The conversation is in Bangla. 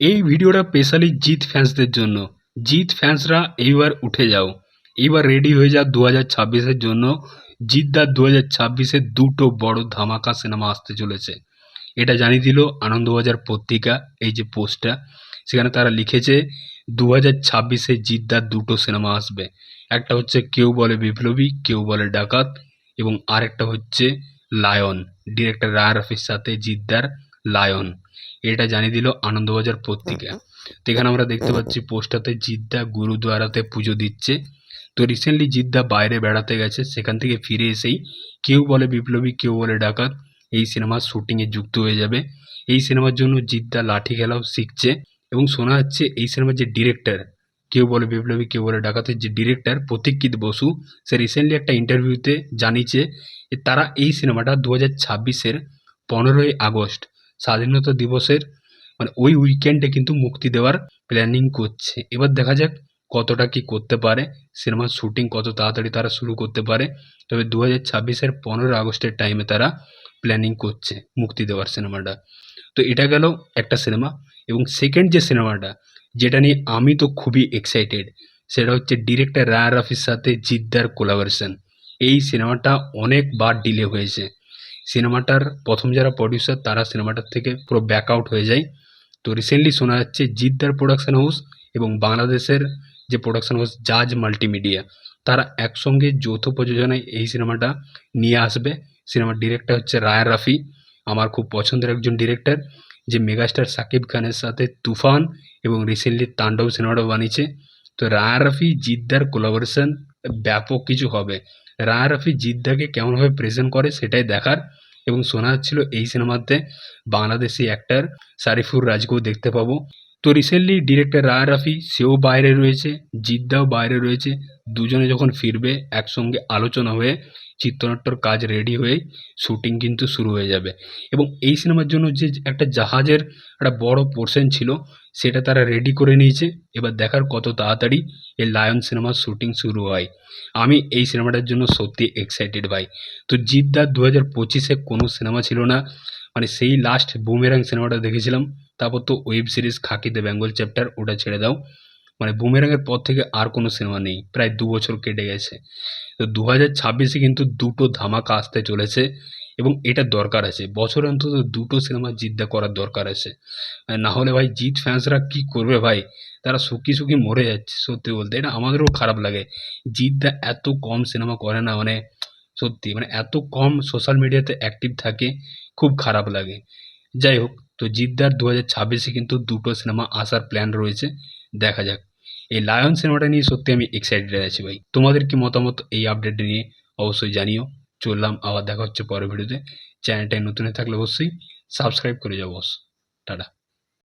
এই ভিডিওটা স্পেশালি জিৎ ফ্যান্সদের জন্য। জিৎ ফ্যান্সরা এইবার উঠে যাও। এইবার রেডি হয়ে যাও দু হাজার ছাব্বিশের জন্য। জিদ্দার দু হাজার ছাব্বিশে দুটো বড় ধামাকা সিনেমা আসতে চলেছে। এটা জানিয়ে দিল আনন্দবাজার পত্রিকা, এই যে পোস্টটা। সেখানে তারা লিখেছে দু হাজার ছাব্বিশে জিদ্দার দুটো সিনেমা আসবে। একটা হচ্ছে কেউ বলে বিপ্লবী, কেউ বলে ডাকাত, এবং আরেকটা হচ্ছে লায়ন। ডিরেক্টর রায় রফির সাথে জিদ্দার লায়ন। এটা জানিয়ে দিল আনন্দবাজার পত্রিকা। তো এখানে আমরা দেখতে পাচ্ছি পোস্টাতে জিদ্দা গুরুদুয়ারাতে পুজো দিচ্ছে। তো রিসেন্টলি জিদ্দা বাইরে বেড়াতে গেছে সেখান থেকে ফিরে এসেই কেউ বলে বিপ্লবী কেউ বলে ডাকাত এই সিনেমার শুটিংয়ে যুক্ত হয়ে যাবে। এই সিনেমার জন্য জিদ্দা লাঠি খেলাও শিখছে এবং শোনা যাচ্ছে এই সিনেমার যে ডিরেক্টর কেউ বলে বিপ্লবী কেউ বলে ডাকাতের যে ডিরেক্টর প্রতীক্ষিত বসু সে রিসেন্টলি একটা ইন্টারভিউতে জানিয়েছে তারা এই সিনেমাটা দু হাজার ছাব্বিশের পনেরোই আগস্ট স্বাধীনতা দিবসের মানে ওই উইকেন্ডে কিন্তু মুক্তি দেওয়ার প্ল্যানিং করছে। এবার দেখা যাক কতটা কি করতে পারে। সিনেমার শুটিং কত তাড়াতাড়ি তারা শুরু করতে পারে। তবে দু হাজার ছাব্বিশের পনেরো আগস্টের টাইমে তারা প্ল্যানিং করছে মুক্তি দেওয়ার সিনেমাটা তো এটা গেল একটা সিনেমা এবং সেকেন্ড যে সিনেমাটা যেটা নিয়ে আমি তো খুবই এক্সাইটেড সেটা হচ্ছে ডিরেক্টর রায় রাফির সাথে জিদ্দার কোলাবোরেশন এই সিনেমাটা অনেকবার ডিলে হয়েছে। সিনেমাটার প্রথম যারা প্রডিউসার তারা সিনেমাটার থেকে পুরো ব্যাক আউট হয়ে যায়। তো রিসেন্টলি শোনা যাচ্ছে জিদ্দার প্রোডাকশন হাউস এবং বাংলাদেশের যে প্রোডাকশন হাউস জাজ মাল্টিমিডিয়া তারা একসঙ্গে যৌথ প্রযোজনায় এই সিনেমাটা নিয়ে আসবে। সিনেমার ডিরেক্টর হচ্ছে রায় রাফি। আমার খুব পছন্দের একজন ডিরেক্টর যে মেগাস্টার সাকিব খানের সাথে তুফান এবং রিসেন্টলি তাণ্ডব সিনেমাটা বানিয়েছে। তো রায় রাফি জিদ্দার কোলাবোরেশন ব্যাপক কিছু হবে। রাফি জিদ্দাকে কেমনভাবে প্রেজেন্ট করে সেটাই দেখার এবং শোনা যাচ্ছিল এই সিনেমাতে বাংলাদেশি অ্যাক্টার সারিফুর রাজকেও দেখতে পাবো। তো রিসেন্টলি ডিরেক্টর রায় রাফি, সেও বাইরে রয়েছে, জিদ্দাও বাইরে রয়েছে। দুজনে যখন ফিরবে, একসঙ্গে আলোচনা হয়ে, চিত্রনাট্যর কাজ রেডি হয়ে শুটিং কিন্তু শুরু হয়ে যাবে। এবং এই সিনেমার জন্য যে একটা জাহাজের একটা বড় পোর্শন ছিল, সেটা তারা রেডি করে নিয়েছে। এবার দেখার কত তাড়াতাড়ি এই লায়ন সিনেমার শুটিং শুরু হয়। আমি এই সিনেমাটার জন্য সত্যি এক্সাইটেড ভাই। তো জিদ্দার দু হাজার পঁচিশে কোনো সিনেমা ছিল না। মানে সেই লাস্ট বুমেরাং সিনেমাটা দেখেছিলাম। তারপর তো ওয়েব সিরিজ খাকিতে বেঙ্গল চ্যাপ্টার ওটা ছেড়ে দাও। মানে বুমেরাঙের পর থেকে আর কোনো সিনেমা নেই, প্রায় দু বছর কেটে গেছে। তো দু হাজার ছাব্বিশে কিন্তু দুটো ধামাকা আসতে চলেছে এবং এটা দরকার আছে। বছরে অন্তত দুটো সিনেমা জিদ্দা করার দরকার আছে। না হলে ভাই জিৎ ফ্যান্সরা কি করবে ভাই? তারা সুখী সুখী মরে যাচ্ছে, সত্যি বলতে। এটা আমাদেরও খারাপ লাগে। জিদ্দা এত কম সিনেমা করে না মানে সত্যি মানে এত কম সোশ্যাল মিডিয়াতে অ্যাক্টিভ থাকে, খুব খারাপ লাগে। যাই হোক তো জিদ্দার দু হাজার ছাব্বিশে কিন্তু দুটো সিনেমা আসার প্ল্যান রয়েছে, দেখা যাক। এই লায়ন সিনেমাটা নিয়ে সত্যি আমি এক্সাইটেড আছি ভাই। তোমাদের কি মতামত এই আপডেট নিয়ে? অবশ্যই জানিও। চললাম, আবার দেখা হচ্ছে পরের ভিডিওতে চ্যানেলটায় নতুন থাকলে অবশ্যই সাবস্ক্রাইব করে যাব টাটা।